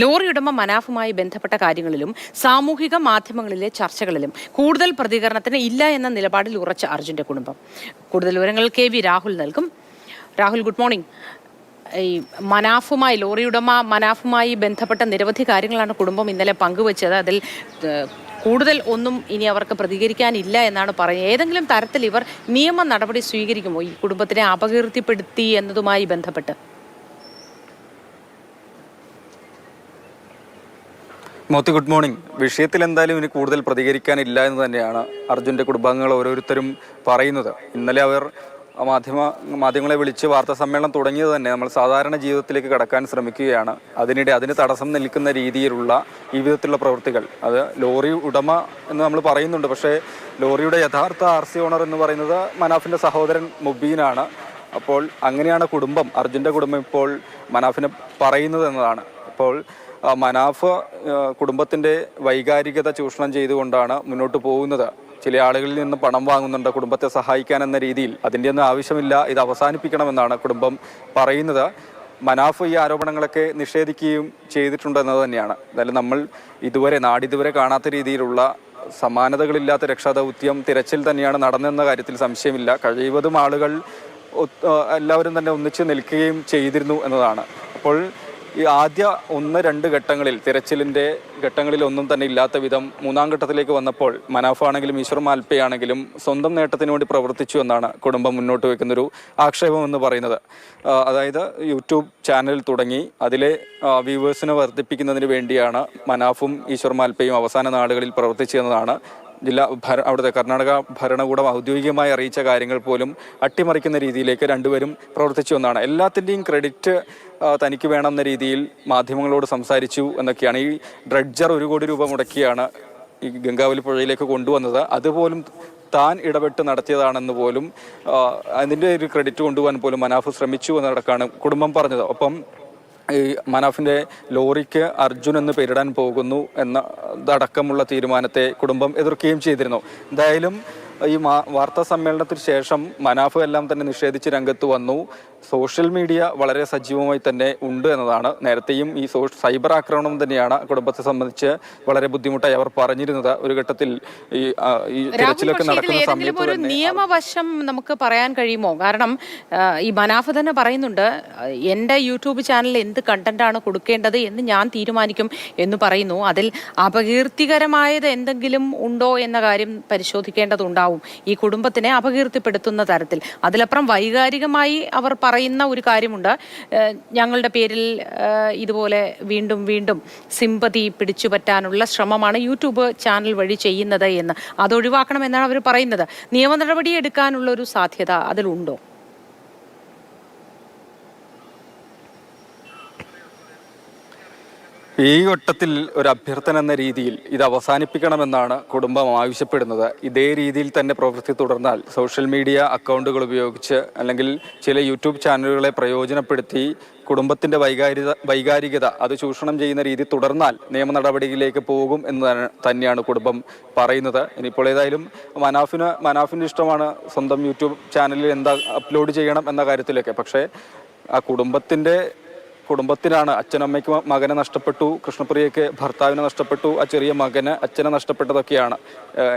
Lorry ഉടമ മനാഫുമായി ബന്ധപ്പെട്ട കാര്യങ്ങളിലും സാമൂഹിക മാധ്യമങ്ങളിലെ ചർച്ചകളിലും കൂടുതൽ പ്രതികരണത്തിന് ഇല്ല എന്ന നിലപാടിൽ ഉറച്ച അർജുന്റെ കുടുംബം. കൂടുതൽ വിവരങ്ങൾ കെ വി രാഹുൽ നൽകും. Rahul good morning. ഈ മനാഫുമായി ലോറി ഉടമ മനാഫുമായി ബന്ധപ്പെട്ട നിരവധി കാര്യങ്ങളാണ് കുടുംബം ഇന്നലെ പങ്കുവച്ചത്. അതിൽ കൂടുതൽ ഒന്നും ഇനി അവർക്ക് പ്രതികരിക്കാനില്ല എന്നാണ് പറയുന്നത്. ഏതെങ്കിലും തരത്തിൽ ഇവർ നിയമ നടപടി സ്വീകരിക്കുമോ? ഈ കുടുംബത്തിനെ അപകീർത്തിപ്പെടുത്തി എന്നതുമായി ബന്ധപ്പെട്ട്. മോത്തി ഗുഡ് മോർണിംഗ് വിഷയത്തിൽ എന്തായാലും ഇനി കൂടുതൽ പ്രതികരിക്കാനില്ല എന്ന് തന്നെയാണ് അർജുന്റെ കുടുംബാംഗങ്ങൾ ഓരോരുത്തരും പറയുന്നത്. ഇന്നലെ അവർ മാധ്യമ മാധ്യമങ്ങളെ വിളിച്ച് വാർത്താ സമ്മേളനം തുടങ്ങിയത് തന്നെ നമ്മൾ സാധാരണ ജീവിതത്തിലേക്ക് കടക്കാൻ ശ്രമിക്കുകയാണ്. അതിനിടെ അതിന് തടസ്സം നിൽക്കുന്ന രീതിയിലുള്ള ഈ വിധത്തിലുള്ള പ്രവൃത്തികൾ. അത് ലോറി ഉടമ എന്ന് നമ്മൾ പറയുന്നുണ്ട്. പക്ഷേ ലോറിയുടെ യഥാർത്ഥ ആർ സി ഓണർ എന്ന് പറയുന്നത് മനാഫിന്റെ സഹോദരൻ മുബീനാണ്. അപ്പോൾ അങ്ങനെയാണ് കുടുംബം. അർജുന്റെ കുടുംബം ഇപ്പോൾ മനാഫിനെ പറയുന്നത് എന്നതാണ്. അപ്പോൾ മനാഫ് കുടുംബത്തിന്റെ വൈകാരികത ചൂഷണം ചെയ്തുകൊണ്ടാണ് മുന്നോട്ട് പോകുന്നത്. ചില ആളുകളിൽ നിന്ന് പണം വാങ്ങുന്നുണ്ട് കുടുംബത്തെ സഹായിക്കാൻ എന്ന രീതിയിൽ. അതിന്റെ ഒന്നും ആവശ്യമില്ല. ഇത് അവസാനിപ്പിക്കണമെന്നാണ് കുടുംബം പറയുന്നത്. മനാഫ് ഈ ആരോപണങ്ങളൊക്കെ നിഷേധിക്കുകയും ചെയ്തിട്ടുണ്ടെന്നത് തന്നെയാണ്. എന്തായാലും നമ്മൾ ഇതുവരെ നാടിതുവരെ കാണാത്ത രീതിയിലുള്ള സമാനതകളില്ലാത്ത രക്ഷാദൗത്യം തിരച്ചിൽ തന്നെയാണ് നടന്നെന്ന കാര്യത്തിൽ സംശയമില്ല. കഴിവതും ആളുകൾ എല്ലാവരും തന്നെ ഒന്നിച്ച് നിൽക്കുകയും ചെയ്തിരുന്നു എന്നതാണ്. അപ്പോൾ ഈ ആദ്യ ഒന്ന് രണ്ട് ഘട്ടങ്ങളിൽ തിരച്ചിലിന്റെ ഘട്ടങ്ങളിൽ ഒന്നും തന്നെ ഇല്ലാത്ത വിധം മൂന്നാം ഘട്ടത്തിലേക്ക് വന്നപ്പോൾ മനാഫാണെങ്കിലും ഈശ്വർ മാൽപ്പയാണെങ്കിലും സ്വന്തം നേട്ടത്തിന് വേണ്ടി പ്രവർത്തിച്ചു എന്നാണ് കുടുംബം മുന്നോട്ട് വെക്കുന്നൊരു ആക്ഷേപം എന്ന് പറയുന്നത്. അതായത് യൂട്യൂബ് ചാനൽ തുടങ്ങി അതിലെ വ്യൂവേഴ്സിനെ വർദ്ധിപ്പിക്കുന്നതിന് വേണ്ടിയാണ് മനാഫും ഈശ്വർ മാൽപ്പയും അവസാന നാളുകളിൽ പ്രവർത്തിച്ചതെന്നതാണ് ജില്ലാ ഭര അവിടുത്തെ കർണാടക ഭരണകൂടം ഔദ്യോഗികമായി അറിയിച്ച കാര്യങ്ങൾ പോലും അട്ടിമറിക്കുന്ന രീതിയിലേക്ക് രണ്ടുപേരും പ്രവർത്തിച്ചു എന്നാണ്. എല്ലാത്തിന്റെയും ക്രെഡിറ്റ് തനിക്ക് വേണമെന്ന രീതിയിൽ മാധ്യമങ്ങളോട് സംസാരിച്ചു എന്നൊക്കെയാണ്. ഈ ഡ്രഡ്ജർ ഒരു കോടി രൂപ മുടക്കിയാണ് ഈ ഗംഗാവലി പുഴയിലേക്ക് കൊണ്ടുവന്നത്. അതുപോലും താൻ ഇടപെട്ട് നടത്തിയതാണെന്ന് പോലും അതിന്റെ ഒരു ക്രെഡിറ്റ് കൊണ്ടുപോകാൻ പോലും മനാഫ് ശ്രമിച്ചു എന്നടക്കാണ് കുടുംബം പറഞ്ഞത്. ഒപ്പം ഈ മനാഫിന്റെ ലോറിക്ക് അർജുൻ എന്ന് പേരിടാൻ പോകുന്നു എന്നതടക്കമുള്ള തീരുമാനത്തെ കുടുംബം എതിർക്കുകയും ചെയ്തിരുന്നു. എന്തായാലും ഈ വാർത്താ സമ്മേളനത്തിന് ശേഷം മനാഫ് എല്ലാം തന്നെ നിഷേധിച്ച് രംഗത്ത് വന്നു. സോഷ്യൽ മീഡിയ വളരെ സജീവമായി തന്നെ ഉണ്ട് എന്നതാണ് നേരത്തെയും ഈ സോ സൈബർ ആക്രമണം തന്നെയാണ് കുടുംബത്തെ സംബന്ധിച്ച് വളരെ ബുദ്ധിമുട്ടായി അവർ പറഞ്ഞിരുന്നത്. ഒരു ഘട്ടത്തിൽ ഈ തിരച്ചിലൊക്കെ നടക്കുന്ന സമയത്ത് ഒരു നിയമവശം നമുക്ക് പറയാൻ കഴിയുമോ? കാരണം ഈ മനാഫ് തന്നെ പറയുന്നുണ്ട് എന്റെ എന്റെ യൂട്യൂബ് ചാനലിൽ എന്ത് കണ്ടന്റാണ് കൊടുക്കേണ്ടത് എന്ന് ഞാൻ തീരുമാനിക്കും എന്ന് പറയുന്നു. അതിൽ അപകീർത്തികരമായത് എന്തെങ്കിലും ഉണ്ടോ എന്ന കാര്യം പരിശോധിക്കേണ്ടതുണ്ടാവും. ഈ കുടുംബത്തിനെ അപകീർത്തിപ്പെടുത്തുന്ന തരത്തിൽ. അതിലപ്പുറം വൈകാരികമായി അവർ പറയുന്ന ഒരു കാര്യമുണ്ട്. ഞങ്ങളുടെ പേരിൽ ഇതുപോലെ വീണ്ടും വീണ്ടും സിമ്പതി പിടിച്ചുപറ്റാനുള്ള ശ്രമമാണ് യൂട്യൂബ് ചാനൽ വഴി ചെയ്യുന്നത് എന്ന്. അതൊഴിവാക്കണമെന്നാണ് അവർ പറയുന്നത്. നിയമ നടപടി എടുക്കാനുള്ള ഒരു സാധ്യത അതിലുണ്ടോ? ഈ ഘട്ടത്തിൽ ഒരു അഭ്യർത്ഥന എന്ന രീതിയിൽ ഇത് അവസാനിപ്പിക്കണമെന്നാണ് കുടുംബം ആവശ്യപ്പെടുന്നത്. ഇതേ രീതിയിൽ തന്നെ പ്രവൃത്തി തുടർന്നാൽ സോഷ്യൽ മീഡിയ അക്കൗണ്ടുകൾ ഉപയോഗിച്ച് അല്ലെങ്കിൽ ചില യൂട്യൂബ് ചാനലുകളെ പ്രയോജനപ്പെടുത്തി കുടുംബത്തിന്റെ വൈകാരിക വൈകാരികത അത് ചൂഷണം ചെയ്യുന്ന രീതി തുടർന്നാൽ നിയമ നടപടിയിലേക്ക് പോകും എന്ന് തന്നെയാണ് കുടുംബം പറയുന്നത്. ഇനിയിപ്പോൾ ഏതായാലും മനാഫിന് മനാഫിന്റെ ഇഷ്ടമാണ് സ്വന്തം യൂട്യൂബ് ചാനലിൽ എന്താ അപ്ലോഡ് ചെയ്യണം എന്ന കാര്യത്തിലൊക്കെ. പക്ഷേ ആ കുടുംബത്തിന്റെ കുടുംബത്തിനാണ് അച്ഛനമ്മയ്ക്ക് മകനെ നഷ്ടപ്പെട്ടു കൃഷ്ണപ്രിയയ്ക്ക് ഭർത്താവിനെ നഷ്ടപ്പെട്ടു ആ ചെറിയ മകന് അച്ഛനെ നഷ്ടപ്പെട്ടതൊക്കെയാണ്.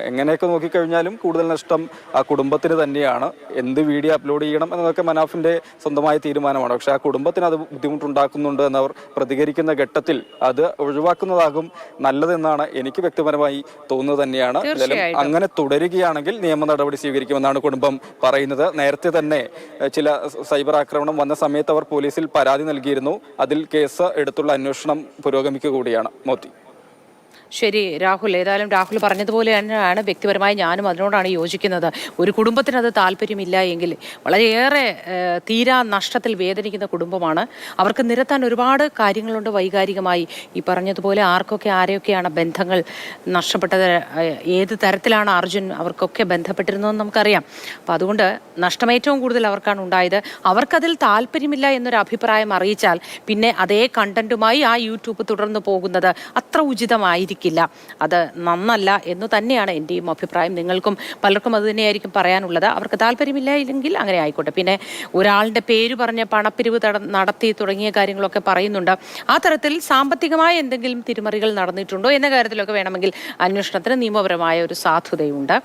എങ്ങനെയൊക്കെ നോക്കിക്കഴിഞ്ഞാലും കൂടുതൽ നഷ്ടം ആ കുടുംബത്തിന് തന്നെയാണ്. എന്ത് വീഡിയോ അപ്ലോഡ് ചെയ്യണം എന്നതൊക്കെ മനാഫിന്റെ സ്വന്തമായ തീരുമാനമാണ്. പക്ഷെ ആ കുടുംബത്തിന് അത് ബുദ്ധിമുട്ടുണ്ടാക്കുന്നുണ്ട് എന്നവർ പ്രതികരിക്കുന്ന ഘട്ടത്തിൽ അത് ഒഴിവാക്കുന്നതാകും നല്ലതെന്നാണ് എനിക്ക് വ്യക്തിപരമായി തോന്നുന്നത് തന്നെയാണ്. അങ്ങനെ തുടരുകയാണെങ്കിൽ നിയമ നടപടി സ്വീകരിക്കുമെന്നാണ് കുടുംബം പറയുന്നത്. നേരത്തെ തന്നെ ചില സൈബർ ആക്രമണം വന്ന സമയത്ത് അവർ പോലീസിൽ പരാതി നൽകിയിരുന്നു. അതിൽ കേസ് എടുത്തുള്ള അന്വേഷണം പുരോഗമിക്കുക കൂടിയാണ് മോത്തി ശരി രാഹുൽ ഏതായാലും രാഹുൽ പറഞ്ഞതുപോലെ തന്നെയാണ്. വ്യക്തിപരമായി ഞാനും അതിനോടാണ് യോജിക്കുന്നത്. ഒരു കുടുംബത്തിന് അത് താല്പര്യമില്ല എങ്കിൽ വളരെയേറെ തീരാ നഷ്ടത്തിൽ വേദനിക്കുന്ന കുടുംബമാണ്. അവർക്ക് നിരത്താൻ ഒരുപാട് കാര്യങ്ങളുണ്ട് വൈകാരികമായി. ഈ പറഞ്ഞതുപോലെ ആർക്കൊക്കെ ആരെയൊക്കെയാണ് ബന്ധങ്ങൾ നഷ്ടപ്പെട്ടത്? ഏത് തരത്തിലാണ് അർജുൻ അവർക്കൊക്കെ ബന്ധപ്പെട്ടിരുന്നതെന്ന് നമുക്കറിയാം. അപ്പം അതുകൊണ്ട് നഷ്ടമേറ്റവും കൂടുതൽ അവർക്കാണ് ഉണ്ടായത്. അവർക്കതിൽ താല്പര്യമില്ല എന്നൊരു അഭിപ്രായം അറിയിച്ചാൽ പിന്നെ അതേ കണ്ടന്റുമായി ആ യൂട്യൂബ് തുടർന്ന് പോകുന്നത് അത്ര ഉചിതമായിരിക്കില്ല. സാധിക്കില്ല അത് നന്നല്ല എന്ന് തന്നെയാണ് എന്റെയും അഭിപ്രായം. നിങ്ങൾക്കും പലർക്കും അത് തന്നെയായിരിക്കും പറയാനുള്ളത്. അവർക്ക് താല്പര്യമില്ല ഇല്ലെങ്കിൽ അങ്ങനെ ആയിക്കോട്ടെ. പിന്നെ ഒരാളുടെ പേര് പറഞ്ഞ് പണപ്പിരിവ് നടത്തി തുടങ്ങിയ കാര്യങ്ങളൊക്കെ പറയുന്നുണ്ട്. ആ തരത്തിൽ സാമ്പത്തികമായ എന്തെങ്കിലും തിരിമറികൾ നടന്നിട്ടുണ്ടോ എന്ന കാര്യത്തിലൊക്കെ വേണമെങ്കിൽ അന്വേഷണത്തിന് നിയമപരമായ ഒരു സാധുതയുണ്ട്